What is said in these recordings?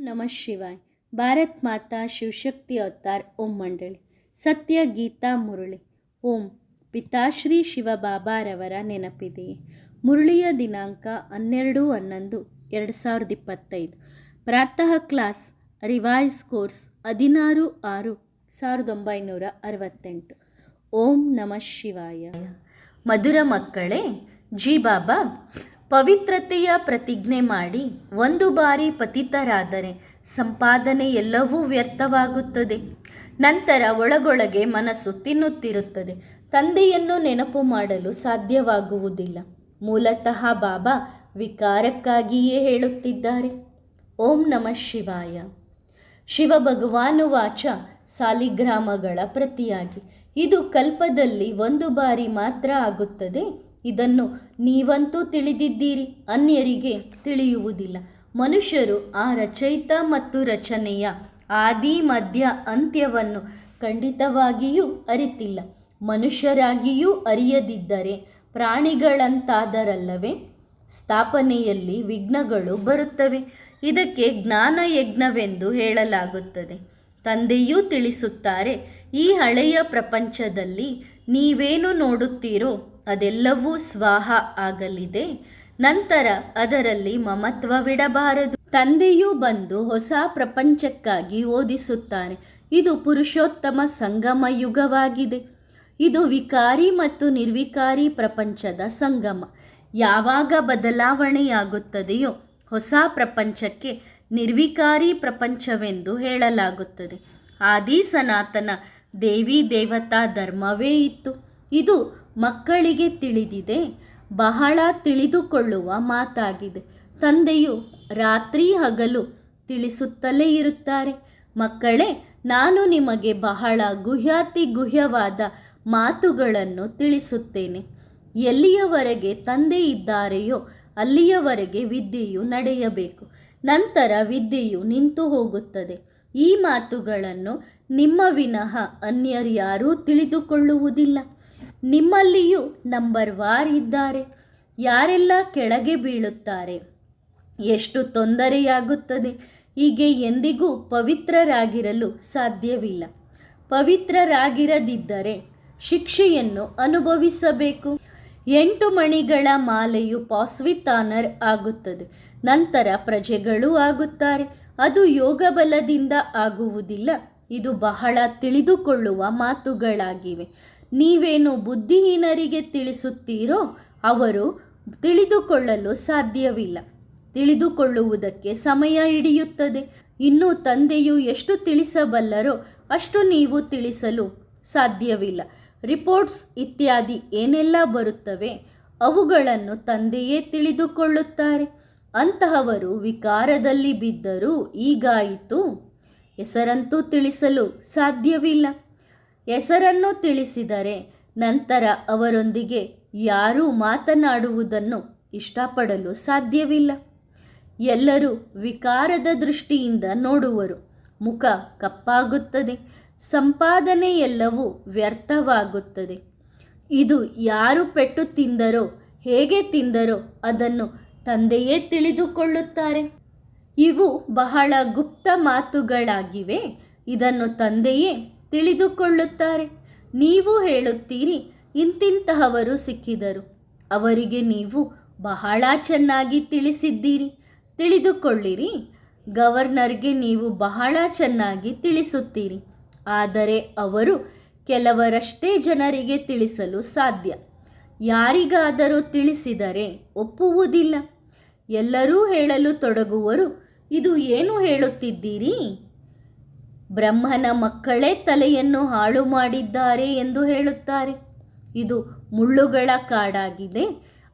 ನಮ ಶಿವಾಯ್. ಭಾರತ್ ಮಾತಾ ಶಿವಶಕ್ತಿ ಅವತಾರ್, ಓಂ ಮಂಡಳಿ. ಸತ್ಯ ಗೀತಾ ಮುರುಳಿ. ಓಂ ಪಿತಾಶ್ರೀ ಶಿವಬಾಬಾರವರ ನೆನಪಿದೆಯೇ. ಮುರುಳಿಯ ದಿನಾಂಕ ಹನ್ನೆರಡು ಹನ್ನೊಂದು ಎರಡು ಸಾವಿರದ ಇಪ್ಪತ್ತೈದು. ಪ್ರಾತಃ ಕ್ಲಾಸ್, ರಿವೈಸ್ ಕೋರ್ಸ್ ಹದಿನಾರು ಆರು ಸಾವಿರದ ಒಂಬೈನೂರ ಅರವತ್ತೆಂಟು. ಓಂ ನಮಃ ಶಿವಾಯ. ಮಧುರ ಮಕ್ಕಳೇ, ಜಿ ಬಾಬಾ ಪವಿತ್ರತೆಯ ಪ್ರತಿಜ್ಞೆ ಮಾಡಿ ಒಂದು ಬಾರಿ ಪತಿತರಾದರೆ ಸಂಪಾದನೆ ಎಲ್ಲವೂ ವ್ಯರ್ಥವಾಗುತ್ತದೆ. ನಂತರ ಒಳಗೊಳಗೆ ಮನಸ್ಸು ತಿನ್ನುತ್ತಿರುತ್ತದೆ. ತಂದೆಯನ್ನು ನೆನಪು ಮಾಡಲು ಸಾಧ್ಯವಾಗುವುದಿಲ್ಲ. ಮೂಲತಃ ಬಾಬಾ ವಿಕಾರಕ್ಕಾಗಿಯೇ ಹೇಳುತ್ತಿದ್ದಾರೆ. ಓಂ ನಮಃ ಶಿವಾಯ. ಶಿವ ಭಗವಾನು ವಾಚ ಸಾಲಿಗ್ರಾಮಗಳ ಪ್ರತಿಯಾಗಿ. ಇದು ಕಲ್ಪದಲ್ಲಿ ಒಂದು ಬಾರಿ ಮಾತ್ರ ಆಗುತ್ತದೆ. ಇದನ್ನು ನೀವಂತೂ ತಿಳಿದಿದ್ದೀರಿ, ಅನ್ಯರಿಗೆ ತಿಳಿಯುವುದಿಲ್ಲ. ಮನುಷ್ಯರು ಆ ರಚಯಿತ ಮತ್ತು ರಚನೆಯ ಆದಿ, ಮಧ್ಯ, ಅಂತ್ಯವನ್ನು ಖಂಡಿತವಾಗಿಯೂ ಅರಿತಿಲ್ಲ. ಮನುಷ್ಯರಾಗಿಯೂ ಅರಿಯದಿದ್ದರೆ ಪ್ರಾಣಿಗಳಂತಾದರಲ್ಲವೇ? ಸ್ಥಾಪನೆಯಲ್ಲಿ ವಿಘ್ನಗಳು ಬರುತ್ತವೆ. ಇದಕ್ಕೆ ಜ್ಞಾನ ಯಜ್ಞವೆಂದು ಹೇಳಲಾಗುತ್ತದೆ. ತಂದೆಯೂ ತಿಳಿಸುತ್ತಾರೆ, ಈ ಹಳೆಯ ಪ್ರಪಂಚದಲ್ಲಿ ನೀವೇನು ನೋಡುತ್ತೀರೋ ಅದೆಲ್ಲವೂ ಸ್ವಾಹ ಆಗಲಿದೆ. ನಂತರ ಅದರಲ್ಲಿ ಮಮತ್ವವಿಡಬಾರದು ತಂದೆಯೂ ಬಂದು ಹೊಸ ಪ್ರಪಂಚಕ್ಕಾಗಿ ಓದಿಸುತ್ತಾರೆ. ಇದು ಪುರುಷೋತ್ತಮ ಸಂಗಮ ಯುಗವಾಗಿದೆ. ಇದು ವಿಕಾರಿ ಮತ್ತು ನಿರ್ವಿಕಾರಿ ಪ್ರಪಂಚದ ಸಂಗಮ. ಯಾವಾಗ ಬದಲಾವಣೆಯಾಗುತ್ತದೆಯೋ ಹೊಸ ಪ್ರಪಂಚಕ್ಕೆ ನಿರ್ವಿಕಾರಿ ಪ್ರಪಂಚವೆಂದು ಹೇಳಲಾಗುತ್ತದೆ. ಆದಿ ಸನಾತನ ದೇವಿ ದೇವತಾ ಧರ್ಮವೇ ಇತ್ತು. ಇದು ಮಕ್ಕಳಿಗೆ ತಿಳಿದಿದೆ. ಬಹಳ ತಿಳಿದುಕೊಳ್ಳುವ ಮಾತಾಗಿದೆ. ತಂದೆಯು ರಾತ್ರಿ ಹಗಲು ತಿಳಿಸುತ್ತಲೇ ಇರುತ್ತಾರೆ. ಮಕ್ಕಳೇ, ನಾನು ನಿಮಗೆ ಬಹಳ ಗುಹ್ಯಾತಿ ಗುಹ್ಯವಾದ ಮಾತುಗಳನ್ನು ತಿಳಿಸುತ್ತೇನೆ. ಎಲ್ಲಿಯವರೆಗೆ ತಂದೆ ಇದ್ದಾರೆಯೋ ಅಲ್ಲಿಯವರೆಗೆ ವಿದ್ಯೆಯು ನಡೆಯಬೇಕು. ನಂತರ ವಿದ್ಯೆಯು ನಿಂತು ಹೋಗುತ್ತದೆ. ಈ ಮಾತುಗಳನ್ನು ನಿಮ್ಮ ವಿನಃ ಅನ್ಯರ್ಯಾರೂ ತಿಳಿದುಕೊಳ್ಳುವುದಿಲ್ಲ. ನಿಮ್ಮಲ್ಲಿಯೂ ನಂಬರ್ ವಾರ್ ಇದ್ದಾರೆ. ಯಾರೆಲ್ಲ ಕೆಳಗೆ ಬೀಳುತ್ತಾರೆ? ಎಷ್ಟು ತೊಂದರೆಯಾಗುತ್ತದೆ? ಹೀಗೆ ಎಂದಿಗೂ ಪವಿತ್ರರಾಗಿರಲು ಸಾಧ್ಯವಿಲ್ಲ. ಪವಿತ್ರರಾಗಿರದಿದ್ದರೆ ಶಿಕ್ಷೆಯನ್ನು ಅನುಭವಿಸಬೇಕು. ಎಂಟು ಮಣಿಗಳ ಮಾಲೆಯು ಪಾಸ್ವಿತಾನರ್ ಆಗುತ್ತದೆ. ನಂತರ ಪ್ರಜೆಗಳೂ ಆಗುತ್ತಾರೆ. ಅದು ಯೋಗ ಬಲದಿಂದ ಆಗುವುದಿಲ್ಲ. ಇದು ಬಹಳ ತಿಳಿದುಕೊಳ್ಳುವ ಮಾತುಗಳಾಗಿವೆ. ನೀವೇನು ಬುದ್ಧಿಹೀನರಿಗೆ ತಿಳಿಸುತ್ತೀರೋ ಅವರು ತಿಳಿದುಕೊಳ್ಳಲು ಸಾಧ್ಯವಿಲ್ಲ. ತಿಳಿದುಕೊಳ್ಳುವುದಕ್ಕೆ ಸಮಯ ಹಿಡಿಯುತ್ತದೆ. ಇನ್ನು ತಂದೆಯು ಎಷ್ಟು ತಿಳಿಸಬಲ್ಲರೋ ಅಷ್ಟು ನೀವು ತಿಳಿಸಲು ಸಾಧ್ಯವಿಲ್ಲ. ರಿಪೋರ್ಟ್ಸ್ ಇತ್ಯಾದಿ ಏನೆಲ್ಲ ಬರುತ್ತವೆ ಅವುಗಳನ್ನು ತಂದೆಯೇ ತಿಳಿದುಕೊಳ್ಳುತ್ತಾರೆ. ಅಂತಹವರು ವಿಕಾರದಲ್ಲಿ ಬಿದ್ದರೂ ಈಗಾಯಿತು ಹೆಸರಂತೂ ತಿಳಿಸಲು ಸಾಧ್ಯವಿಲ್ಲ. ಹೆಸರನ್ನು ತಿಳಿಸಿದರೆ ನಂತರ ಅವರೊಂದಿಗೆ ಯಾರೂ ಮಾತನಾಡುವುದನ್ನು ಇಷ್ಟಪಡಲು ಸಾಧ್ಯವಿಲ್ಲ. ಎಲ್ಲರೂ ವಿಕಾರದ ದೃಷ್ಟಿಯಿಂದ ನೋಡುವರು. ಮುಖ ಕಪ್ಪಾಗುತ್ತದೆ. ಸಂಪಾದನೆ ಎಲ್ಲವೂ ವ್ಯರ್ಥವಾಗುತ್ತದೆ. ಇದು ಯಾರು ಪೆಟ್ಟು ತಿಂದರೋ, ಹೇಗೆ ತಿಂದರೋ ಅದನ್ನು ತಂದೆಯೇ ತಿಳಿದುಕೊಳ್ಳುತ್ತಾರೆ. ಇವು ಬಹಳ ಗುಪ್ತ ಮಾತುಗಳಾಗಿವೆ. ಇದನ್ನು ತಂದೆಯೇ ತಿಳಿದುಕೊಳ್ಳುತ್ತಾರೆ. ನೀವು ಹೇಳುತ್ತೀರಿ, ಇಂತಿಂತಹವರು ಸಿಕ್ಕಿದರು. ಅವರಿಗೆ ನೀವು ಬಹಳ ಚೆನ್ನಾಗಿ ತಿಳಿಸಿದ್ದೀರಿ. ತಿಳಿದುಕೊಳ್ಳಿರಿ, ಗವರ್ನರ್ಗೆ ನೀವು ಬಹಳ ಚೆನ್ನಾಗಿ ತಿಳಿಸುತ್ತೀರಿ. ಆದರೆ ಅವರು ಕೆಲವರಷ್ಟೇ ಜನರಿಗೆ ತಿಳಿಸಲು ಸಾಧ್ಯ. ಯಾರಿಗಾದರೂ ತಿಳಿಸಿದರೆ ಒಪ್ಪುವುದಿಲ್ಲ. ಎಲ್ಲರೂ ಹೇಳಲು ತೊಡಗುವರು, ಇದು ಏನು ಹೇಳುತ್ತಿದ್ದೀರಿ? ಬ್ರಹ್ಮನ ಮಕ್ಕಳೇ ತಲೆಯನ್ನು ಹಾಳು ಮಾಡಿದ್ದಾರೆ ಎಂದು ಹೇಳುತ್ತಾರೆ. ಇದು ಮುಳ್ಳುಗಳ ಕಾಡಾಗಿದೆ.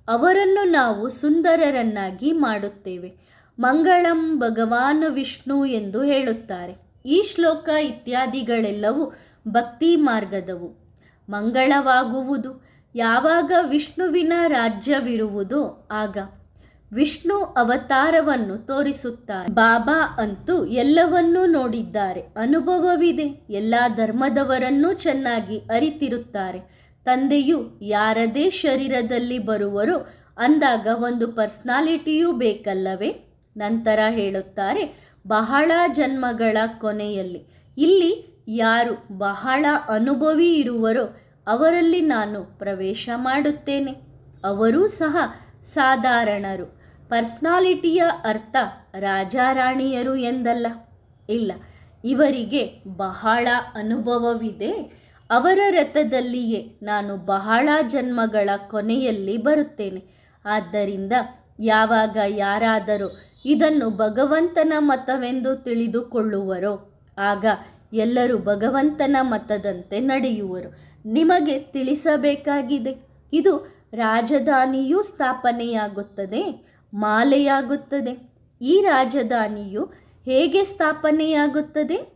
ಅವರನ್ನು ನಾವು ಸುಂದರರನ್ನಾಗಿ ಮಾಡುತ್ತೇವೆ. ಮಂಗಳಂ ಭಗವಾನ್ ವಿಷ್ಣು ಎಂದು ಹೇಳುತ್ತಾರೆ. ಈ ಶ್ಲೋಕ ಇತ್ಯಾದಿಗಳೆಲ್ಲವೂ ಭಕ್ತಿ ಮಾರ್ಗದವು. ಮಂಗಳವಾಗುವುದು, ಯಾವಾಗ ವಿಷ್ಣುವಿನ ರಾಜ್ಯವಿರುವುದೋ ಆಗ ವಿಷ್ಣು ಅವತಾರವನ್ನು ತೋರಿಸುತ್ತಾರೆ. ಬಾಬಾ ಅಂತೂ ಎಲ್ಲವನ್ನೂ ನೋಡಿದ್ದಾರೆ. ಅನುಭವವಿದೆ. ಎಲ್ಲ ಧರ್ಮದವರನ್ನೂ ಚೆನ್ನಾಗಿ ಅರಿತಿರುತ್ತಾರೆ. ತಂದೆಯು ಯಾರದೇ ಶರೀರದಲ್ಲಿ ಬರುವರೋ ಅಂದಾಗ ಒಂದು ಪರ್ಸ್ನಾಲಿಟಿಯೂ ಬೇಕಲ್ಲವೇ? ನಂತರ ಹೇಳುತ್ತಾರೆ, ಬಹಳ ಜನ್ಮಗಳ ಕೊನೆಯಲ್ಲಿ. ಇಲ್ಲಿ ಯಾರು ಬಹಳ ಅನುಭವಿ ಇರುವರೋ ಅವರಲ್ಲಿ ನಾನು ಪ್ರವೇಶ ಮಾಡುತ್ತೇನೆ. ಅವರೂ ಸಹ ಸಾಧಾರಣರು. ಪರ್ಸ್ನಾಲಿಟಿಯ ಅರ್ಥ ರಾಜಾರಾಣಿಯರು ಎಂದಲ್ಲ. ಇಲ್ಲ, ಇವರಿಗೆ ಬಹಳ ಅನುಭವವಿದೆ. ಅವರ ರಥದಲ್ಲಿಯೇ ನಾನು ಬಹಳ ಜನ್ಮಗಳ ಕೊನೆಯಲ್ಲಿ ಬರುತ್ತೇನೆ. ಆದ್ದರಿಂದ ಯಾವಾಗ ಯಾರಾದರೂ ಇದನ್ನು ಭಗವಂತನ ಮತವೆಂದು ತಿಳಿದುಕೊಳ್ಳುವರೋ, ಆಗ ಎಲ್ಲರೂ ಭಗವಂತನ ಮತದಂತೆ ನಡೆಯುವರು. ನಿಮಗೆ ತಿಳಿಸಬೇಕಾಗಿದೆ, ಇದು ರಾಜಧಾನಿಯೂ ಸ್ಥಾಪನೆಯಾಗುತ್ತದೆ. ಮಾಲೆಯಾಗುತ್ತದೆ. ಈ ರಾಜಧಾನಿಯು ಹೇಗೆ ಸ್ಥಾಪನೆಯಾಗುತ್ತದೆ?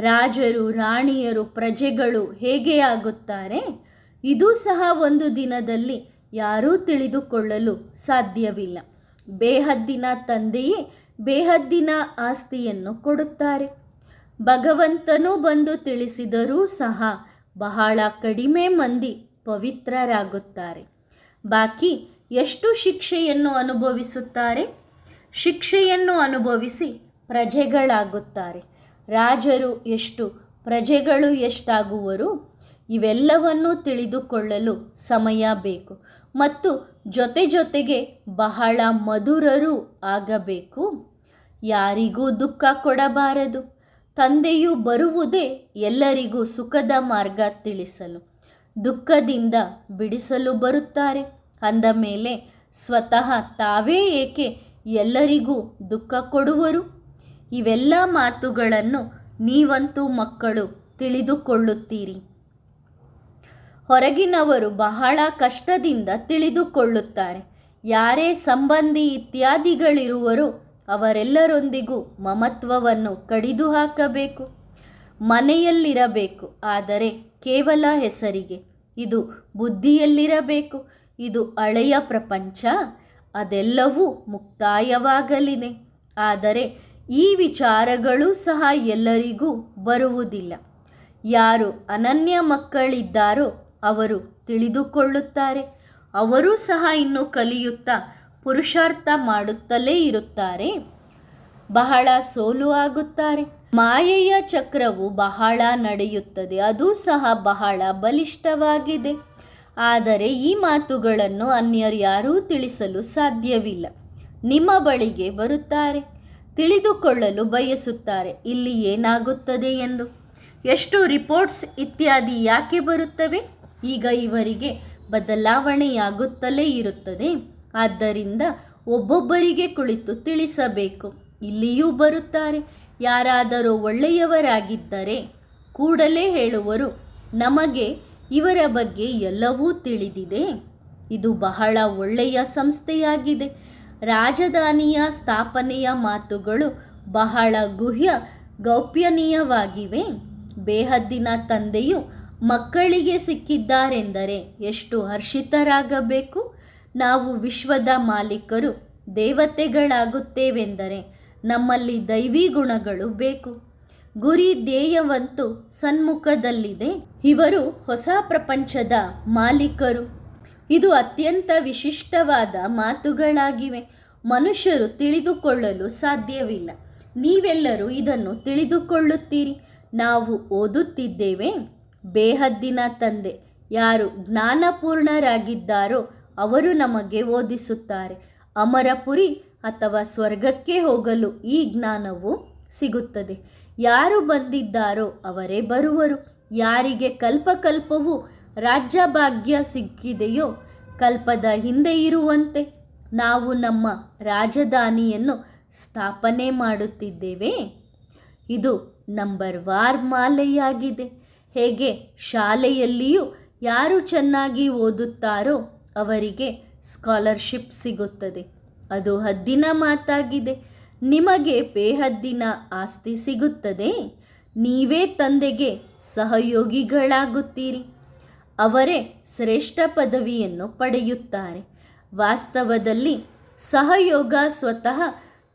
ರಾಜರು, ರಾಣಿಯರು, ಪ್ರಜೆಗಳು ಹೇಗೆ ಆಗುತ್ತಾರೆ? ಇದು ಸಹ ಒಂದು ದಿನದಲ್ಲಿ ಯಾರೂ ತಿಳಿದುಕೊಳ್ಳಲು ಸಾಧ್ಯವಿಲ್ಲ. ಬೇಹದ್ದಿನ ತಂದೆಯೇ ಬೇಹದ್ದಿನ ಆಸ್ತಿಯನ್ನು ಕೊಡುತ್ತಾರೆ. ಭಗವಂತನೂ ಬಂದು ತಿಳಿಸಿದರೂ ಸಹ ಬಹಳ ಕಡಿಮೆ ಮಂದಿ ಪವಿತ್ರರಾಗುತ್ತಾರೆ. ಬಾಕಿ ಎಷ್ಟು ಶಿಕ್ಷೆಯನ್ನು ಅನುಭವಿಸುತ್ತಾರೆ? ಶಿಕ್ಷೆಯನ್ನು ಅನುಭವಿಸಿ ಪ್ರಜೆಗಳಾಗುತ್ತಾರೆ. ರಾಜರು ಎಷ್ಟು, ಪ್ರಜೆಗಳು ಎಷ್ಟಾಗುವರು? ಇವೆಲ್ಲವನ್ನು ತಿಳಿದುಕೊಳ್ಳಲು ಸಮಯ ಬೇಕು ಮತ್ತು ಜೊತೆ ಜೊತೆಗೆ ಬಹಳ ಮಧುರರು ಆಗಬೇಕು. ಯಾರಿಗೂ ದುಃಖ ಕೊಡಬಾರದು. ತಂದೆಯು ಬರುವುದೇ ಎಲ್ಲರಿಗೂ ಸುಖದ ಮಾರ್ಗ ತಿಳಿಸಲು, ದುಃಖದಿಂದ ಬಿಡಿಸಲು ಬರುತ್ತಾರೆ. ಅಂದ ಮೇಲೆ ಸ್ವತಃ ತಾವೇ ಏಕೆ ಎಲ್ಲರಿಗೂ ದುಃಖ ಕೊಡುವರು? ಇವೆಲ್ಲ ಮಾತುಗಳನ್ನು ನೀವಂತೂ ಮಕ್ಕಳು ತಿಳಿದುಕೊಳ್ಳುತ್ತೀರಿ. ಹೊರಗಿನವರು ಬಹಳ ಕಷ್ಟದಿಂದ ತಿಳಿದುಕೊಳ್ಳುತ್ತಾರೆ. ಯಾರೇ ಸಂಬಂಧಿ ಇತ್ಯಾದಿಗಳಿರುವರೋ ಅವರೆಲ್ಲರೊಂದಿಗೂ ಮಮತ್ವವನ್ನು ಕಡಿದು ಹಾಕಬೇಕು ಮನೆಯಲ್ಲಿರಬೇಕು, ಆದರೆ ಕೇವಲ ಹೆಸರಿಗೆ. ಇದು ಬುದ್ಧಿಯಲ್ಲಿರಬೇಕು. ಇದು ಹಳೆಯ ಪ್ರಪಂಚ, ಅದೆಲ್ಲವೂ ಮುಕ್ತಾಯವಾಗಲಿದೆ. ಆದರೆ ಈ ವಿಚಾರಗಳು ಸಹ ಎಲ್ಲರಿಗೂ ಬರುವುದಿಲ್ಲ. ಯಾರು ಅನನ್ಯ ಮಕ್ಕಳಿದ್ದಾರೋ ಅವರು ತಿಳಿದುಕೊಳ್ಳುತ್ತಾರೆ. ಅವರೂ ಸಹ ಇನ್ನು ಕಲಿಯುತ್ತಾ ಪುರುಷಾರ್ಥ ಮಾಡುತ್ತಲೇ ಇರುತ್ತಾರೆ. ಬಹಳ ಸೋಲು ಆಗುತ್ತಾರೆ. ಮಾಯೆಯ ಚಕ್ರವು ಬಹಳ ನಡೆಯುತ್ತದೆ. ಅದು ಸಹ ಬಹಳ ಬಲಿಷ್ಠವಾಗಿದೆ. ಆದರೆ ಈ ಮಾತುಗಳನ್ನು ಅನ್ಯರ್ಯಾರೂ ತಿಳಿಸಲು ಸಾಧ್ಯವಿಲ್ಲ. ನಿಮ್ಮ ಬಳಿಗೆ ಬರುತ್ತಾರೆ, ತಿಳಿದುಕೊಳ್ಳಲು ಬಯಸುತ್ತಾರೆ, ಇಲ್ಲಿ ಏನಾಗುತ್ತದೆ ಎಂದು. ಎಷ್ಟು ರಿಪೋರ್ಟ್ಸ್ ಇತ್ಯಾದಿ ಯಾಕೆ ಬರುತ್ತವೆ? ಈಗ ಇವರಿಗೆ ಬದಲಾವಣೆಯಾಗುತ್ತಲೇ ಇರುತ್ತದೆ. ಆದ್ದರಿಂದ ಒಬ್ಬೊಬ್ಬರಿಗೆ ಕುಳಿತು ತಿಳಿಸಬೇಕು. ಇಲ್ಲಿಯೂ ಬರುತ್ತಾರೆ, ಯಾರಾದರೂ ಒಳ್ಳೆಯವರಾಗಿದ್ದರೆ ಕೂಡಲೇ ಹೇಳುವರು, ನಮಗೆ ಇವರ ಬಗ್ಗೆ ಎಲ್ಲವೂ ತಿಳಿದಿದೆ. ಇದು ಬಹಳ ಒಳ್ಳೆಯ ಸಂಸ್ಥೆಯಾಗಿದೆ. ರಾಜಧಾನಿಯ ಸ್ಥಾಪನೆಯ ಮಾತುಗಳು ಬಹಳ ಗುಹ್ಯ, ಗೌಪ್ಯನೀಯವಾಗಿವೆ. ಬೇಹದ್ದಿನ ತಂದೆಯು ಮಕ್ಕಳಿಗೆ ಸಿಕ್ಕಿದ್ದಾರೆಂದರೆ ಎಷ್ಟು ಹರ್ಷಿತರಾಗಬೇಕು. ನಾವು ವಿಶ್ವದ ಮಾಲೀಕರು, ದೇವತೆಗಳಾಗುತ್ತೇವೆಂದರೆ ನಮ್ಮಲ್ಲಿ ದೈವಿ ಗುಣಗಳು ಬೇಕು. ಗುರಿ ಧ್ಯೇಯವಂತೂ ಸನ್ಮುಖದಲ್ಲಿದೆ. ಇವರು ಹೊಸ ಪ್ರಪಂಚದ ಮಾಲೀಕರು. ಇದು ಅತ್ಯಂತ ವಿಶಿಷ್ಟವಾದ ಮಾತುಗಳಾಗಿವೆ. ಮನುಷ್ಯರು ತಿಳಿದುಕೊಳ್ಳಲು ಸಾಧ್ಯವಿಲ್ಲ. ನೀವೆಲ್ಲರೂ ಇದನ್ನು ತಿಳಿದುಕೊಳ್ಳುತ್ತೀರಿ. ನಾವು ಓದುತ್ತಿದ್ದೇವೆ, ಬೇಹದ್ದಿನ ತಂದೆ, ಯಾರು ಜ್ಞಾನಪೂರ್ಣರಾಗಿದ್ದಾರೋ ಅವರು ನಮಗೆ ಓದಿಸುತ್ತಾರೆ. ಅಮರಪುರಿ ಅಥವಾ ಸ್ವರ್ಗಕ್ಕೆ ಹೋಗಲು ಈ ಜ್ಞಾನವು ಸಿಗುತ್ತದೆ. ಯಾರು ಬಂದಿದ್ದಾರೋ ಅವರೇ ಬರುವರು. ಯಾರಿಗೆ ಕಲ್ಪಕಲ್ಪವು ರಾಜ್ಯಭಾಗ್ಯ ಸಿಕ್ಕಿದೆಯೋ ಕಲ್ಪದ ಹಿಂದೆ ಇರುವಂತೆ ನಾವು ನಮ್ಮ ರಾಜಧಾನಿಯನ್ನು ಸ್ಥಾಪನೆ ಮಾಡುತ್ತಿದ್ದೇವೆ. ಇದು ನಂಬರ್ ವಾರ್ ಮಾಲೆಯಾಗಿದೆ. ಹೇಗೆ ಶಾಲೆಯಲ್ಲಿಯೂ ಯಾರು ಚೆನ್ನಾಗಿ ಓದುತ್ತಾರೋ ಅವರಿಗೆ ಸ್ಕಾಲರ್ಶಿಪ್ ಸಿಗುತ್ತದೆ. ಅದು ಹದ್ದಿನ ಮಾತಾಗಿದೆ. ನಿಮಗೆ ಬೇಹದ್ದಿನ ಆಸ್ತಿ ಸಿಗುತ್ತದೆ. ನೀವೇ ತಂದೆಗೆ ಸಹಯೋಗಿಗಳಾಗುತ್ತೀರಿ. ಅವರೇ ಶ್ರೇಷ್ಠ ಪದವಿಯನ್ನು ಪಡೆಯುತ್ತಾರೆ. ವಾಸ್ತವದಲ್ಲಿ ಸಹಯೋಗ ಸ್ವತಃ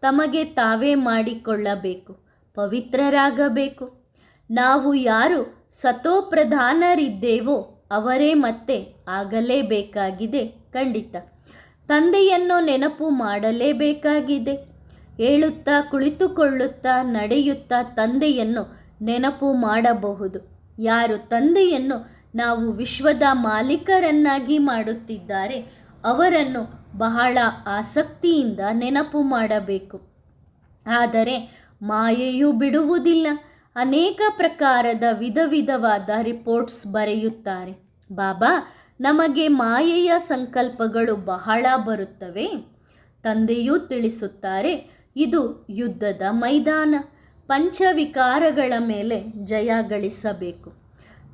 ತಮಗೆ ತಾವೇ ಮಾಡಿಕೊಳ್ಳಬೇಕು, ಪವಿತ್ರರಾಗಬೇಕು. ನಾವು ಯಾರು ಸತೋಪ್ರಧಾನರಿದ್ದೇವೋ ಅವರೇ ಮತ್ತೆ ಆಗಲೇಬೇಕಾಗಿದೆ ಖಂಡಿತ. ತಂದೆಯನ್ನು ನೆನಪು ಮಾಡಲೇಬೇಕಾಗಿದೆ. ಏಳುತ್ತಾ ಕುಳಿತುಕೊಳ್ಳುತ್ತಾ ನಡೆಯುತ್ತಾ ತಂದೆಯನ್ನು ನೆನಪು ಮಾಡಬಹುದು. ಯಾರು ತಂದೆಯನ್ನು ನಾವು ವಿಶ್ವದ ಮಾಲೀಕರನ್ನಾಗಿ ಮಾಡುತ್ತಿದ್ದಾರೆ, ಅವರನ್ನು ಬಹಳ ಆಸಕ್ತಿಯಿಂದ ನೆನಪು ಮಾಡಬೇಕು. ಆದರೆ ಮಾಯೆಯು ಬಿಡುವುದಿಲ್ಲ. ಅನೇಕ ಪ್ರಕಾರದ ವಿಧ ವಿಧವಾದ ರಿಪೋರ್ಟ್ಸ್ ಬರೆಯುತ್ತಾರೆ. ಬಾಬಾ, ನಮಗೆ ಮಾಯೆಯ ಸಂಕಲ್ಪಗಳು ಬಹಳ ಬರುತ್ತವೆ. ತಂದೆಯೂ ತಿಳಿಸುತ್ತಾರೆ ಇದು ಯುದ್ಧದ ಮೈದಾನ. ಪಂಚವಿಕಾರಗಳ ಮೇಲೆ ಜಯ ಗಳಿಸಬೇಕು.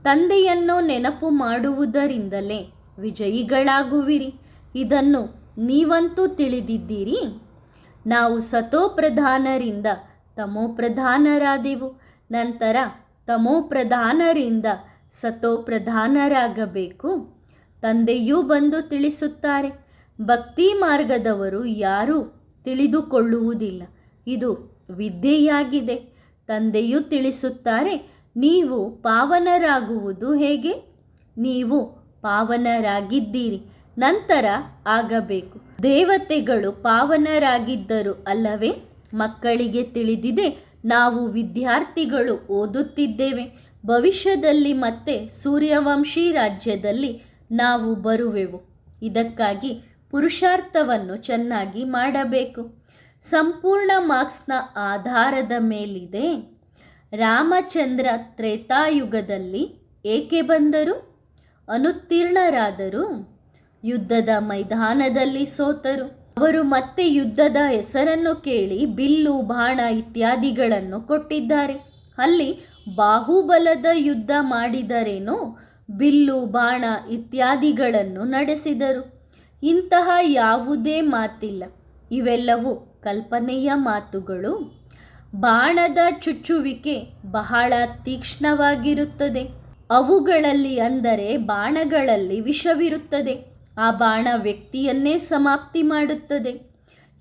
ತಂದೆಯನ್ನು ನೆನಪು ಮಾಡುವುದರಿಂದಲೇ ವಿಜಯಿಗಳಾಗುವಿರಿ. ಇದನ್ನು ನೀವಂತೂ ತಿಳಿದಿದ್ದೀರಿ. ನಾವು ಸತೋಪ್ರಧಾನರಿಂದ ತಮೋಪ್ರಧಾನರಾದೆವು. ನಂತರ ತಮೋಪ್ರಧಾನರಿಂದ ಸತೋಪ್ರಧಾನರಾಗಬೇಕು. ತಂದೆಯೂ ಬಂದು ತಿಳಿಸುತ್ತಾರೆ. ಭಕ್ತಿ ಮಾರ್ಗದವರು ಯಾರೂ? ತಿಳಿದುಕೊಳ್ಳುವುದಿಲ್ಲ. ಇದು ವಿದ್ಯೆಯಾಗಿದೆ. ತಂದೆಯು ತಿಳಿಸುತ್ತಾರೆ, ನೀವು ಪಾವನರಾಗುವುದು ಹೇಗೆ? ನೀವು ಪಾವನರಾಗಿದ್ದೀರಿ, ನಂತರ ಆಗಬೇಕು. ದೇವತೆಗಳು ಪಾವನರಾಗಿದ್ದರು ಅಲ್ಲವೇ? ಮಕ್ಕಳಿಗೆ ತಿಳಿದಿದೆ, ನಾವು ವಿದ್ಯಾರ್ಥಿಗಳು ಓದುತ್ತಿದ್ದೇವೆ. ಭವಿಷ್ಯದಲ್ಲಿ ಮತ್ತೆ ಸೂರ್ಯವಂಶಿ ರಾಜ್ಯದಲ್ಲಿ ನಾವು ಬರುವೆವು. ಇದಕ್ಕಾಗಿ ಪುರುಷಾರ್ಥವನ್ನು ಚೆನ್ನಾಗಿ ಮಾಡಬೇಕು. ಸಂಪೂರ್ಣ ಮಾರ್ಕ್ಸ್ನ ಆಧಾರದ ಮೇಲಿದೆ. ರಾಮಚಂದ್ರ ತ್ರೇತಾಯುಗದಲ್ಲಿ ಏಕೆ ಬಂದರು? ಅನುತ್ತೀರ್ಣರಾದರು. ಯುದ್ಧದ ಮೈದಾನದಲ್ಲಿ ಸೋತರು. ಅವರು ಮತ್ತೆ ಯುದ್ಧದ ಹೆಸರನ್ನು ಕೇಳಿ ಬಿಲ್ಲು, ಬಾಣ ಇತ್ಯಾದಿಗಳನ್ನು ಕೊಟ್ಟಿದ್ದಾರೆ. ಅಲ್ಲಿ ಬಾಹುಬಲದ ಯುದ್ಧ ಮಾಡಿದರೇನೋ, ಬಿಲ್ಲು, ಬಾಣ ಇತ್ಯಾದಿಗಳನ್ನು ನಡೆಸಿದರು. ಇಂತಹ ಯಾವುದೇ ಮಾತಿಲ್ಲ. ಇವೆಲ್ಲವೂ ಕಲ್ಪನೆಯ ಮಾತುಗಳು. ಬಾಣದ ಚುಚ್ಚುವಿಕೆ ಬಹಳ ತೀಕ್ಷ್ಣವಾಗಿರುತ್ತದೆ. ಅವುಗಳಲ್ಲಿ ಅಂದರೆ ಬಾಣಗಳಲ್ಲಿ ವಿಷವಿರುತ್ತದೆ. ಆ ಬಾಣ ವ್ಯಕ್ತಿಯನ್ನೇ ಸಮಾಪ್ತಿ ಮಾಡುತ್ತದೆ.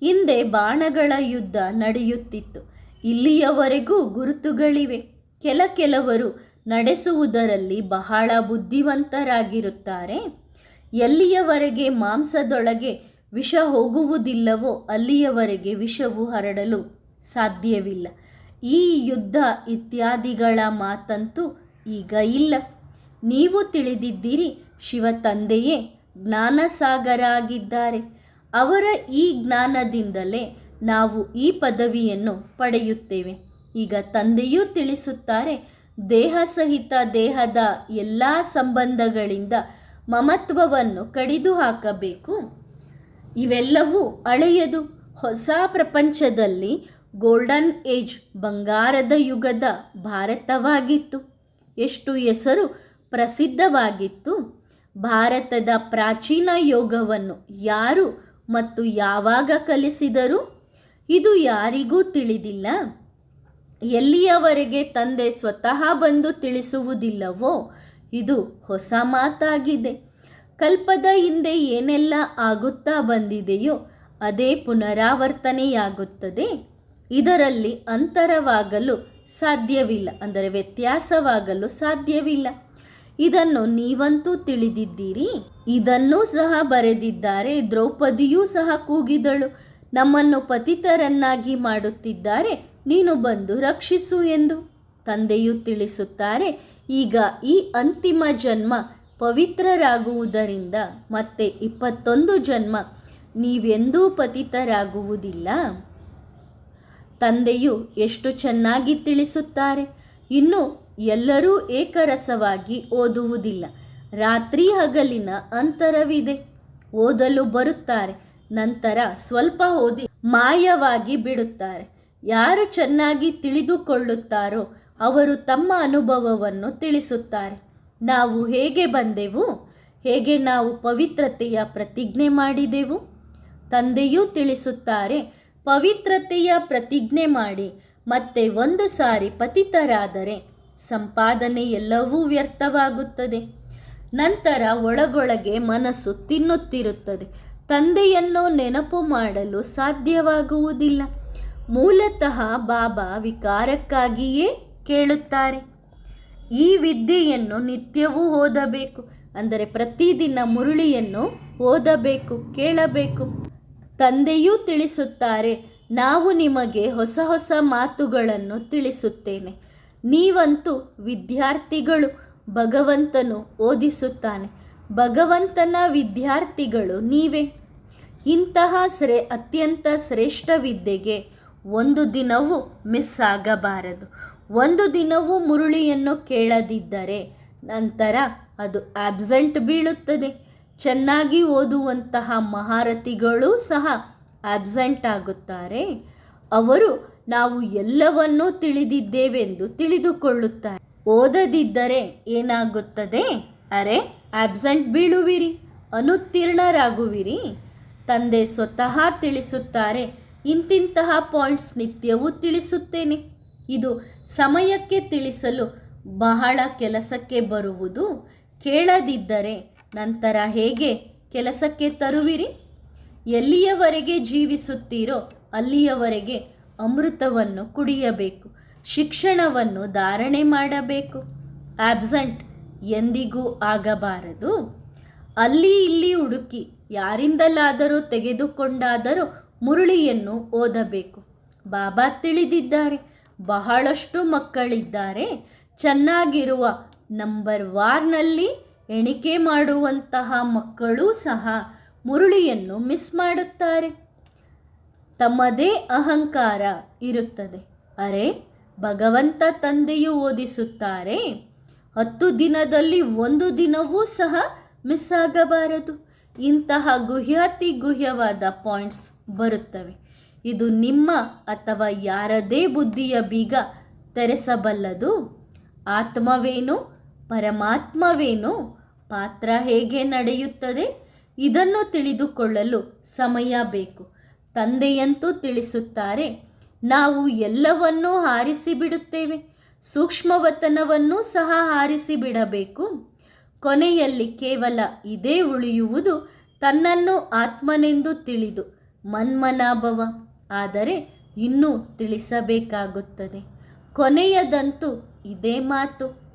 ಹಿಂದೆ ಬಾಣಗಳ ಯುದ್ಧ ನಡೆಯುತ್ತಿತ್ತು. ಇಲ್ಲಿಯವರೆಗೂ ಗುರುತುಗಳಿವೆ. ಕೆಲ ಕೆಲವರು ನಡೆಸುವುದರಲ್ಲಿ ಬಹಳ ಬುದ್ಧಿವಂತರಾಗಿರುತ್ತಾರೆ. ಎಲ್ಲಿಯವರೆಗೆ ಮಾಂಸದೊಳಗೆ ವಿಷ ಹೋಗುವುದಿಲ್ಲವೋ ಅಲ್ಲಿಯವರೆಗೆ ವಿಷವು ಹರಡಲು ಸಾಧ್ಯವಿಲ್ಲ. ಈ ಯುದ್ಧ ಇತ್ಯಾದಿಗಳ ಮಾತಂತೂ ಈಗ ಇಲ್ಲ. ನೀವು ತಿಳಿದಿದ್ದೀರಿ ಶಿವ ತಂದೆಯೇ ಜ್ಞಾನಸಾಗರ ಆಗಿದ್ದಾರೆ ಅವರ ಈ ಜ್ಞಾನದಿಂದಲೇ ನಾವು ಈ ಪದವಿಯನ್ನು ಪಡೆಯುತ್ತೇವೆ. ಈಗ ತಂದೆಯೂ ತಿಳಿಸುತ್ತಾರೆ, ದೇಹ ಸಹಿತ ದೇಹದ ಎಲ್ಲ ಸಂಬಂಧಗಳಿಂದ ಮಮತ್ವವನ್ನು ಕಡಿದು ಹಾಕಬೇಕು. ಇವೆಲ್ಲವೂ ಹಳೆಯದು. ಹೊಸ ಪ್ರಪಂಚದಲ್ಲಿ ಗೋಲ್ಡನ್ ಏಜ್ ಬಂಗಾರದ ಯುಗದ ಭಾರತವಾಗಿತ್ತು. ಎಷ್ಟು ಹೆಸರು ಪ್ರಸಿದ್ಧವಾಗಿತ್ತು. ಭಾರತದ ಪ್ರಾಚೀನ ಯೋಗವನ್ನು ಯಾರು ಮತ್ತು ಯಾವಾಗ ಕಲಿಸಿದರು? ಇದು ಯಾರಿಗೂ ತಿಳಿದಿಲ್ಲ. ಎಲ್ಲಿಯವರೆಗೆ ತಂದೆ ಸ್ವತಃ ಬಂದು ತಿಳಿಸುವುದಿಲ್ಲವೋ? ಇದು ಹೊಸ ಮಾತಾಗಿದೆ. ಕಲ್ಪದ ಹಿಂದೆ ಏನೆಲ್ಲ ಆಗುತ್ತಾ ಬಂದಿದೆಯೋ ಅದೇ ಪುನರಾವರ್ತನೆಯಾಗುತ್ತದೆ. ಇದರಲ್ಲಿ ಅಂತರವಾಗಲು ಸಾಧ್ಯವಿಲ್ಲ, ಅಂದರೆ ವ್ಯತ್ಯಾಸವಾಗಲು ಸಾಧ್ಯವಿಲ್ಲ. ಇದನ್ನು ನೀವಂತೂ ತಿಳಿದಿದ್ದೀರಿ. ಇದನ್ನೂ ಸಹ ಬರೆದಿದ್ದಾರೆ. ದ್ರೌಪದಿಯೂ ಸಹ ಕೂಗಿದಳು. ನಮ್ಮನ್ನು ಪತಿತರನ್ನಾಗಿ ಮಾಡುತ್ತಿದ್ದಾರೆ. ನೀನು ಬಂದು ರಕ್ಷಿಸು ಎಂದು. ತಂದೆಯು ತಿಳಿಸುತ್ತಾರೆ, ಈಗ ಈ ಅಂತಿಮ ಜನ್ಮ ಪವಿತ್ರರಾಗುವುದರಿಂದ ಮತ್ತೆ ಇಪ್ಪತ್ತೊಂದು ಜನ್ಮ ನೀವೆಂದೂ ಪತಿತರಾಗುವುದಿಲ್ಲ? ತಂದೆಯು ಎಷ್ಟು ಚೆನ್ನಾಗಿ ತಿಳಿಸುತ್ತಾರೆ, ಇನ್ನು ಎಲ್ಲರೂ ಏಕರಸವಾಗಿ ಓದುವುದಿಲ್ಲ. ರಾತ್ರಿ ಹಗಲಿನ ಅಂತರವಿದೆ. ಓದಲು ಬರುತ್ತಾರೆ, ನಂತರ ಸ್ವಲ್ಪ ಓದಿ ಮಾಯವಾಗಿ ಬಿಡುತ್ತಾರೆ. ಯಾರು ಚೆನ್ನಾಗಿ ತಿಳಿದುಕೊಳ್ಳುತ್ತಾರೋ ಅವರು ತಮ್ಮ ಅನುಭವವನ್ನು ತಿಳಿಸುತ್ತಾರೆ. ನಾವು ಹೇಗೆ ಬಂದೆವು? ಹೇಗೆ ನಾವು ಪವಿತ್ರತೆಯ ಪ್ರತಿಜ್ಞೆ ಮಾಡಿದೆವು? ತಂದೆಯೂ ತಿಳಿಸುತ್ತಾರೆ, ಪವಿತ್ರತೆಯ ಪ್ರತಿಜ್ಞೆ ಮಾಡಿ, ಮತ್ತೆ ಒಂದು ಸಾರಿ ಪತಿತರಾದರೆ ಸಂಪಾದನೆ ಎಲ್ಲವೂ ವ್ಯರ್ಥವಾಗುತ್ತದೆ. ನಂತರ ಒಳಗೊಳಗೆ ಮನಸ್ಸು ತಿನ್ನುತ್ತಿರುತ್ತದೆ. ತಂದೆಯನ್ನು ನೆನಪು ಮಾಡಲು ಸಾಧ್ಯವಾಗುವುದಿಲ್ಲ. ಮೂಲತಃ ಬಾಬಾ ವಿಕಾರಕ್ಕಾಗಿಯೇ ಕೇಳುತ್ತಾರೆ. ಈ ವಿದ್ಯೆಯನ್ನು ನಿತ್ಯವೂ ಓದಬೇಕು. ಅಂದರೆ ಪ್ರತಿದಿನ ಮುರುಳಿಯನ್ನು ಓದಬೇಕು, ಕೇಳಬೇಕು. ತಂದೆಯೂ ತಿಳಿಸುತ್ತಾರೆ, ನಾವು ನಿಮಗೆ ಹೊಸ ಹೊಸ ಮಾತುಗಳನ್ನು ತಿಳಿಸುತ್ತೇನೆ. ನೀವಂತೂ ವಿದ್ಯಾರ್ಥಿಗಳು. ಭಗವಂತನು ಓದಿಸುತ್ತಾನೆ, ಭಗವಂತನ ವಿದ್ಯಾರ್ಥಿಗಳು ನೀವೇ. ಇಂತಹ ಶ್ರೇ ಅತ್ಯಂತ ಶ್ರೇಷ್ಠ ವಿದ್ಯೆಗೆ ಒಂದು ದಿನವೂ ಮಿಸ್ ಆಗಬಾರದು. ಒಂದು ದಿನವೂ ಮುರುಳಿಯನ್ನು ಕೇಳದಿದ್ದರೆ ನಂತರ ಅದು ಆಬ್ಸೆಂಟ್ ಬೀಳುತ್ತದೆ. ಚೆನ್ನಾಗಿ ಓದುವಂತಹ ಮಹಾರಥಿಗಳೂ ಸಹ ಆಬ್ಸೆಂಟ್ ಆಗುತ್ತಾರೆ. ಅವರು ನಾವು ಎಲ್ಲವನ್ನೂ ತಿಳಿದಿದ್ದೇವೆಂದು ತಿಳಿದುಕೊಳ್ಳುತ್ತಾರೆ. ಓದದಿದ್ದರೆ ಏನಾಗುತ್ತದೆ? ಅರೆ ಆಬ್ಸೆಂಟ್ ಬೀಳುವಿರಿ, ಅನುತ್ತೀರ್ಣರಾಗುವಿರಿ. ತಂದೆ ಸ್ವತಃ ತಿಳಿಸುತ್ತಾರೆ, ಇಂತಿಂತಹ ಪಾಯಿಂಟ್ಸ್ ನಿತ್ಯವೂ ತಿಳಿಸುತ್ತೇನೆ. ಇದು ಸಮಯಕ್ಕೆ ತಿಳಿಸಲು ಬಹಳ ಕೆಲಸಕ್ಕೆ ಬರುವುದು. ಕೇಳದಿದ್ದರೆ ನಂತರ ಹೇಗೆ ಕೆಲಸಕ್ಕೆ ತರುವಿರಿ? ಎಲ್ಲಿಯವರೆಗೆ ಜೀವಿಸುತ್ತೀರೋ ಅಲ್ಲಿಯವರೆಗೆ ಅಮೃತವನ್ನು ಕುಡಿಯಬೇಕು, ಶಿಕ್ಷಣವನ್ನು ಧಾರಣೆ ಮಾಡಬೇಕು. ಆಬ್ಸೆಂಟ್ ಎಂದಿಗೂ ಆಗಬಾರದು. ಅಲ್ಲಿ ಇಲ್ಲಿ ಹುಡುಕಿ ಯಾರಿಂದಲಾದರೂ ತೆಗೆದುಕೊಂಡಾದರೂ ಮುರುಳಿಯನ್ನು ಓದಬೇಕು. ಬಾಬಾ ತಿಳಿದಿದ್ದಾರೆ. ಬಹಳಷ್ಟು ಮಕ್ಕಳಿದ್ದಾರೆ. ಚೆನ್ನಾಗಿರುವ ನಂಬರ್ ವಾರ್ನಲ್ಲಿ ಎಣಿಕೆ ಮಾಡುವಂತಹ ಮಕ್ಕಳೂ ಸಹ ಮುರುಳಿಯನ್ನು ಮಿಸ್ ಮಾಡುತ್ತಾರೆ. ತಮ್ಮದೇ ಅಹಂಕಾರ ಇರುತ್ತದೆ. ಅರೆ, ಭಗವಂತ ತಂದೆಯು ಓದಿಸುತ್ತಾರೆ. ಹತ್ತು ದಿನದಲ್ಲಿ ಒಂದು ದಿನವೂ ಸಹ ಮಿಸ್ ಆಗಬಾರದು. ಇಂತಹ ಗುಹ್ಯಾತಿ ಗುಹ್ಯವಾದ ಪಾಯಿಂಟ್ಸ್ ಬರುತ್ತವೆ. ಇದು ನಿಮ್ಮ ಅಥವಾ ಯಾರದೇ ಬುದ್ಧಿಯ ಬೀಗ ತೆರೆಸಬಲ್ಲದು. ಆತ್ಮವೇನು? ಪರಮಾತ್ಮವೇನು? ಪಾತ್ರ ಹೇಗೆ ನಡೆಯುತ್ತದೆ? ಇದನ್ನು ತಿಳಿದುಕೊಳ್ಳಲು ಸಮಯ ಬೇಕು. ತಂದೆಯಂತೂ ತಿಳಿಸುತ್ತಾರೆ, ನಾವು ಎಲ್ಲವನ್ನೂ ಹಾರಿಸಿ ಬಿಡುತ್ತೇವೆ ಸೂಕ್ಷ್ಮವತನವನ್ನೂ ಸಹ ಹಾರಿಸಿ ಬಿಡಬೇಕು ಕೊನೆಯಲ್ಲಿ ಕೇವಲ ಇದೇ ಉಳಿಯುವುದು ತನ್ನನ್ನು ಆತ್ಮನೆಂದು ತಿಳಿದು ಮನ್ಮನಾಭವ. ಆದರೆ ಇನ್ನೂ ತಿಳಿಸಬೇಕಾಗುತ್ತದೆ. ಕೊನೆಯದಂತೂ ಇದೇ ಮಾತು.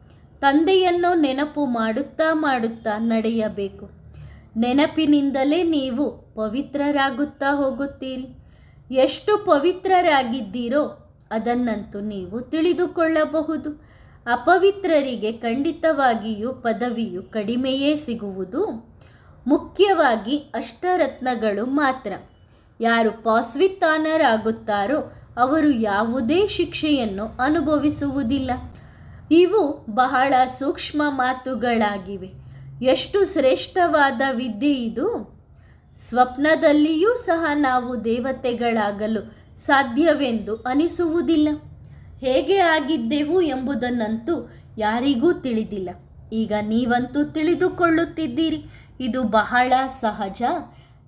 ತಂದೆಯನ್ನು ನೆನಪು ಮಾಡುತ್ತಾ ಮಾಡುತ್ತಾ ನಡೆಯಬೇಕು. ನೆನಪಿನಿಂದಲೇ ನೀವು ಪವಿತ್ರರಾಗುತ್ತಾ ಹೋಗುತ್ತೀರಿ. ಎಷ್ಟು ಪವಿತ್ರರಾಗಿದ್ದೀರೋ ಅದನ್ನಂತೂ ನೀವು ತಿಳಿದುಕೊಳ್ಳಬಹುದು. ಅಪವಿತ್ರರಿಗೆ ಖಂಡಿತವಾಗಿಯೂ ಪದವಿಯು ಕಡಿಮೆಯೇ ಸಿಗುವುದು. ಮುಖ್ಯವಾಗಿ ಅಷ್ಟರತ್ನಗಳು ಮಾತ್ರ. ಯಾರು ಪಾಸ್ವಿತ್ತಾನರಾಗುತ್ತಾರೋ ಅವರು ಯಾವುದೇ ಶಿಕ್ಷೆಯನ್ನು ಅನುಭವಿಸುವುದಿಲ್ಲ. ಇವು ಬಹಳ ಸೂಕ್ಷ್ಮ ಮಾತುಗಳಾಗಿವೆ. ಎಷ್ಟು ಶ್ರೇಷ್ಠವಾದ ವಿದ್ಯೆ ಇದು? ಸ್ವಪ್ನದಲ್ಲಿಯೂ ಸಹ ನಾವು ದೇವತೆಗಳಾಗಲು ಸಾಧ್ಯವೆಂದು ಅನಿಸುವುದಿಲ್ಲ. ಹೇಗೆ ಆಗಿದ್ದೆವು ಎಂಬುದನ್ನಂತೂ ಯಾರಿಗೂ ತಿಳಿದಿಲ್ಲ. ಈಗ ನೀವಂತೂ ತಿಳಿದುಕೊಳ್ಳುತ್ತಿದ್ದೀರಿ. ಇದು ಬಹಳ ಸಹಜ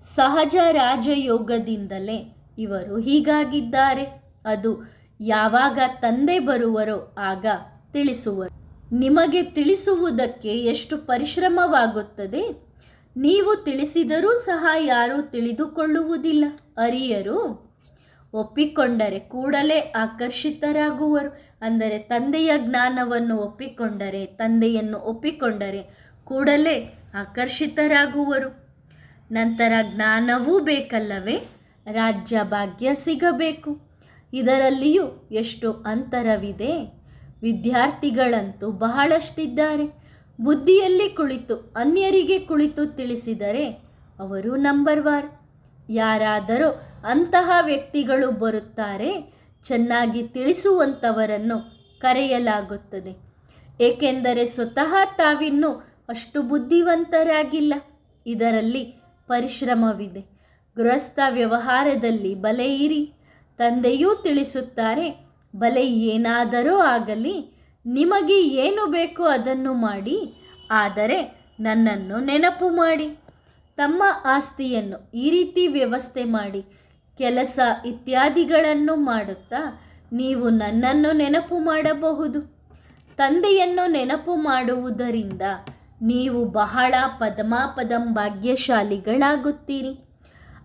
ಸಹಜ ರಾಜಯೋಗದಿಂದಲೇ ಇವರು ಹೀಗಾಗಿದ್ದಾರೆ. ಅದು ಯಾವಾಗ ತಂದೆ ಬರುವರೋ ಆಗ ತಿಳಿಸುವರು. ನಿಮಗೆ ತಿಳಿಸುವುದಕ್ಕೆ ಎಷ್ಟು ಪರಿಶ್ರಮವಾಗುತ್ತದೆ? ನೀವು ತಿಳಿಸಿದರೂ ಸಹ ಯಾರೂ ತಿಳಿದುಕೊಳ್ಳುವುದಿಲ್ಲ. ಅರಿಯರು ಒಪ್ಪಿಕೊಂಡರೆ ಕೂಡಲೇ ಆಕರ್ಷಿತರಾಗುವರು. ಅಂದರೆ ತಂದೆಯ ಜ್ಞಾನವನ್ನು ಒಪ್ಪಿಕೊಂಡರೆ, ತಂದೆಯನ್ನು ಒಪ್ಪಿಕೊಂಡರೆ ಕೂಡಲೇ ಆಕರ್ಷಿತರಾಗುವರು. ನಂತರ ಜ್ಞಾನವೂ ಬೇಕಲ್ಲವೇ? ರಾಜ್ಯ ಭಾಗ್ಯ ಸಿಗಬೇಕು. ಇದರಲ್ಲಿಯೂ ಎಷ್ಟು ಅಂತರವಿದೆ. ವಿದ್ಯಾರ್ಥಿಗಳಂತೂ ಬಹಳಷ್ಟಿದ್ದಾರೆ. ಬುದ್ಧಿಯಲ್ಲಿ ಕುಳಿತು, ಅನ್ಯರಿಗೆ ಕುಳಿತು ತಿಳಿಸಿದರೆ ಅವರು ನಂಬರ್ ವಾರ್ ಯಾರಾದರೂ ಅಂತಹ ವ್ಯಕ್ತಿಗಳು ಬರುತ್ತಾರೆ, ಚೆನ್ನಾಗಿ ತಿಳಿಸುವಂಥವರನ್ನು ಕರೆಯಲಾಗುತ್ತದೆ. ಏಕೆಂದರೆ ಸ್ವತಃ ತಾವಿನ್ನೂ ಅಷ್ಟು ಬುದ್ಧಿವಂತರಾಗಿಲ್ಲ. ಇದರಲ್ಲಿ ಪರಿಶ್ರಮವಿದೆ. ಗೃಹಸ್ಥ ವ್ಯವಹಾರದಲ್ಲಿ ಬಲೆ ಇರಿ ತಂದೆಯೂ ತಿಳಿಸುತ್ತಾರೆ, ಬಲೆ ಏನಾದರೂ ಆಗಲಿ, ನಿಮಗೆ ಏನು ಬೇಕೋ ಅದನ್ನು ಮಾಡಿ, ಆದರೆ ನನ್ನನ್ನು ನೆನಪು ಮಾಡಿ. ತಮ್ಮ ಆಸ್ತಿಯನ್ನು ಈ ರೀತಿ ವ್ಯವಸ್ಥೆ ಮಾಡಿ, ಕೆಲಸ ಇತ್ಯಾದಿಗಳನ್ನು ಮಾಡುತ್ತಾ ನೀವು ನನ್ನನ್ನು ನೆನಪು ಮಾಡಬಹುದು. ತಂದೆಯನ್ನು ನೆನಪು ಮಾಡುವುದರಿಂದ ನೀವು ಬಹಳ ಪದ್ಮಾಪದಂ ಭಾಗ್ಯಶಾಲಿಗಳಾಗುತ್ತೀರಿ.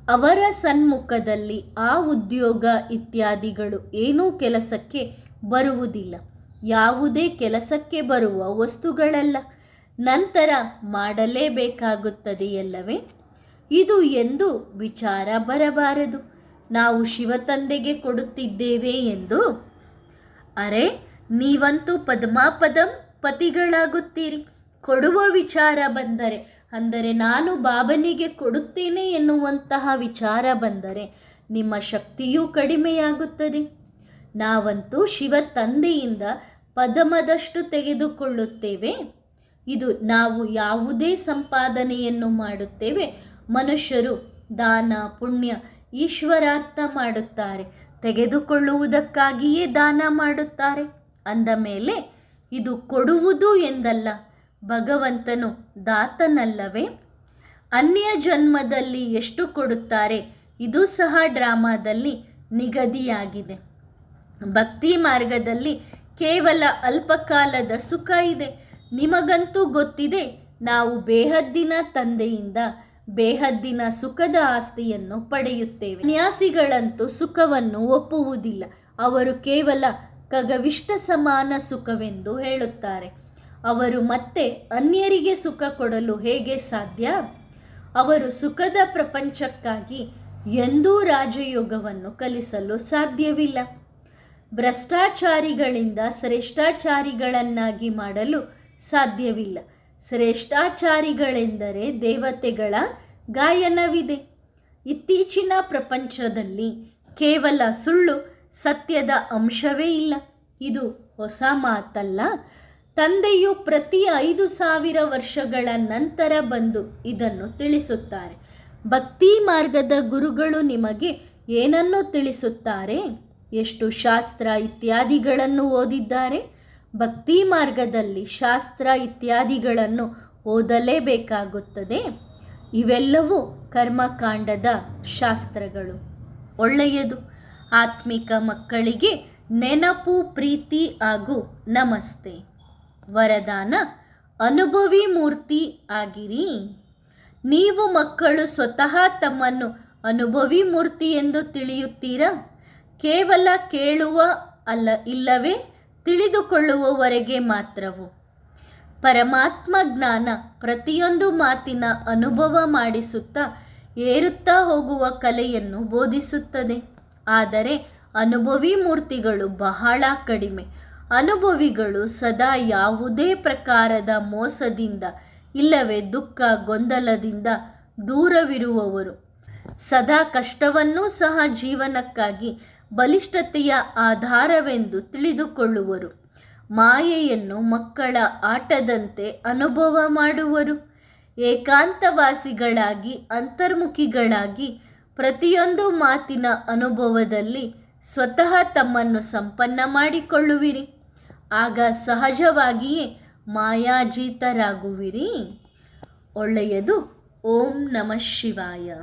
ಅವರ ಸನ್ಮುಖದಲ್ಲಿ ಆ ಉದ್ಯೋಗ ಇತ್ಯಾದಿಗಳು ಏನೂ ಕೆಲಸಕ್ಕೆ ಬರುವುದಿಲ್ಲ. ಯಾವುದೇ ಕೆಲಸಕ್ಕೆ ಬರುವ ವಸ್ತುಗಳಲ್ಲ. ನಂತರ ಮಾಡಲೇಬೇಕಾಗುತ್ತದೆಯಲ್ಲವೇ? ಇದು ಎಂದು ವಿಚಾರ ಬರಬಾರದು. ನಾವು ಶಿವತಂದೆಗೆ ಕೊಡುತ್ತಿದ್ದೇವೆ ಎಂದು? ಅರೆ, ನೀವಂತೂ ಪದ್ಮಾಪದಂ ಪತಿಗಳಾಗುತ್ತೀರಿ. ಕೊಡುವ ವಿಚಾರ ಬಂದರೆ, ಅಂದರೆ ನಾನು ಬಾಬನಿಗೆ ಕೊಡುತ್ತೇನೆ ಎನ್ನುವಂತಹ ವಿಚಾರ ಬಂದರೆ ನಿಮ್ಮ ಶಕ್ತಿಯೂ ಕಡಿಮೆಯಾಗುತ್ತದೆ. ನಾವಂತೂ ಶಿವ ತಂದೆಯಿಂದ ಪದಮದಷ್ಟು ತೆಗೆದುಕೊಳ್ಳುತ್ತೇವೆ. ಇದು ನಾವು ಯಾವುದೇ ಸಂಪಾದನೆಯನ್ನು ಮಾಡುತ್ತೇವೆ. ಮನುಷ್ಯರು ದಾನ, ಪುಣ್ಯ, ಈಶ್ವರಾರ್ಥ ಮಾಡುತ್ತಾರೆ. ತೆಗೆದುಕೊಳ್ಳುವುದಕ್ಕಾಗಿಯೇ ದಾನ ಮಾಡುತ್ತಾರೆ. ಅಂದ ಮೇಲೆ, ಇದು ಕೊಡುವುದು ಎಂದಲ್ಲ ಭಗವಂತನು ದಾತನಲ್ಲವೇ? ಅನ್ಯ ಜನ್ಮದಲ್ಲಿ ಎಷ್ಟು ಕೊಡುತ್ತಾರೆ? ಇದು ಸಹ ಡ್ರಾಮಾದಲ್ಲಿ ನಿಗದಿಯಾಗಿದೆ. ಭಕ್ತಿ ಮಾರ್ಗದಲ್ಲಿ ಕೇವಲ ಅಲ್ಪಕಾಲದ ಸುಖ ಇದೆ. ನಿಮಗಂತೂ ಗೊತ್ತಿದೆ, ನಾವು ಬೇಹದ್ದಿನ ತಂದೆಯಿಂದ ಬೇಹದ್ದಿನ ಸುಖದ ಆಸ್ತಿಯನ್ನು ಪಡೆಯುತ್ತೇವೆ. ನ್ಯಾಸಿಗಳಂತೂ ಸುಖವನ್ನು ಒಪ್ಪುವುದಿಲ್ಲ. ಅವರು ಕೇವಲ ಖಗವಿಷ್ಟ ಸಮಾನ ಸುಖವೆಂದು ಹೇಳುತ್ತಾರೆ. ಅವರು ಮತ್ತೆ ಅನ್ಯರಿಗೆ ಸುಖ ಕೊಡಲು ಹೇಗೆ ಸಾಧ್ಯ? ಅವರು ಸುಖದ ಪ್ರಪಂಚಕ್ಕಾಗಿ ಎಂದೂ ರಾಜಯೋಗವನ್ನು ಕಲಿಸಲು ಸಾಧ್ಯವಿಲ್ಲ. ಭ್ರಷ್ಟಾಚಾರಿಗಳಿಂದ ಶ್ರೇಷ್ಠಾಚಾರಿಗಳನ್ನಾಗಿ ಮಾಡಲು ಸಾಧ್ಯವಿಲ್ಲ. ಶ್ರೇಷ್ಠಾಚಾರಿಗಳೆಂದರೆ ದೇವತೆಗಳ ಗಾಯನವಿದೆ. ಇತ್ತೀಚಿನ ಪ್ರಪಂಚದಲ್ಲಿ ಕೇವಲ ಸುಳ್ಳು ಸತ್ಯದ ಅಂಶವೇ ಇಲ್ಲ. ಇದು ಹೊಸ ಮಾತಲ್ಲ. ತಂದೆಯು ಪ್ರತಿ ಐದು ಸಾವಿರ ವರ್ಷಗಳ ನಂತರ ಬಂದು ಇದನ್ನು ತಿಳಿಸುತ್ತಾರೆ. ಭಕ್ತಿ ಮಾರ್ಗದ ಗುರುಗಳು ನಿಮಗೆ ಏನನ್ನು ತಿಳಿಸುತ್ತಾರೆ? ಎಷ್ಟು ಶಾಸ್ತ್ರ ಇತ್ಯಾದಿಗಳನ್ನು ಓದಿದ್ದಾರೆ? ಭಕ್ತಿ ಮಾರ್ಗದಲ್ಲಿ ಶಾಸ್ತ್ರ ಇತ್ಯಾದಿಗಳನ್ನು ಓದಲೇಬೇಕಾಗುತ್ತದೆ. ಇವೆಲ್ಲವೂ ಕರ್ಮಕಾಂಡದ ಶಾಸ್ತ್ರಗಳು. ಒಳ್ಳೆಯದು. ಆತ್ಮಿಕ ಮಕ್ಕಳಿಗೆ ನೆನಪು, ಪ್ರೀತಿ ಹಾಗೂ ನಮಸ್ತೆ. ವರದಾನ, ಅನುಭವಿ ಮೂರ್ತಿ ಆಗಿರಿ. ನೀವು ಮಕ್ಕಳು ಸ್ವತಃ ತಮ್ಮನ್ನು ಅನುಭವಿ ಮೂರ್ತಿ ಎಂದು ತಿಳಿಯುತ್ತೀರಾ? ಕೇವಲ ಕೇಳುವ ಅಲ್ಲ, ಇಲ್ಲವೇ ತಿಳಿದುಕೊಳ್ಳುವವರೆಗೆ ಮಾತ್ರವು. ಪರಮಾತ್ಮ ಜ್ಞಾನ ಪ್ರತಿಯೊಂದು ಮಾತಿನ ಅನುಭವ ಮಾಡಿಸುತ್ತಾ ಏರುತ್ತಾ ಹೋಗುವ ಕಲೆಯನ್ನು ಬೋಧಿಸುತ್ತದೆ. ಆದರೆ ಅನುಭವಿ ಮೂರ್ತಿಗಳು ಬಹಳ ಕಡಿಮೆ. ಅನುಭವಿಗಳು ಸದಾ ಯಾವುದೇ ಪ್ರಕಾರದ ಮೋಸದಿಂದ, ಇಲ್ಲವೇ ದುಃಖ ಗೊಂದಲದಿಂದ ದೂರವಿರುವವರು. ಸದಾ ಕಷ್ಟವನ್ನೂ ಸಹ ಜೀವನಕ್ಕಾಗಿ ಬಲಿಷ್ಠತೆಯ ಆಧಾರವೆಂದು ತಿಳಿದುಕೊಳ್ಳುವರು. ಮಾಯೆಯನ್ನು ಮಕ್ಕಳ ಆಟದಂತೆ ಅನುಭವ ಮಾಡುವರು. ಏಕಾಂತವಾಸಿಗಳಾಗಿ, ಅಂತರ್ಮುಖಿಗಳಾಗಿ ಪ್ರತಿಯೊಂದು ಮಾತಿನ ಅನುಭವದಲ್ಲಿ ಸ್ವತಃ ತಮ್ಮನ್ನು ಸಂಪನ್ನ ಮಾಡಿಕೊಳ್ಳುವಿರಿ. ಆಗ ಸಹಜವಾಗಿಯೇ ಮಾಯಾಜೀತರಾಗುವಿರಿ. ಒಳ್ಳೆಯದು. ಓಂ ನಮಃ ಶಿವಾಯ.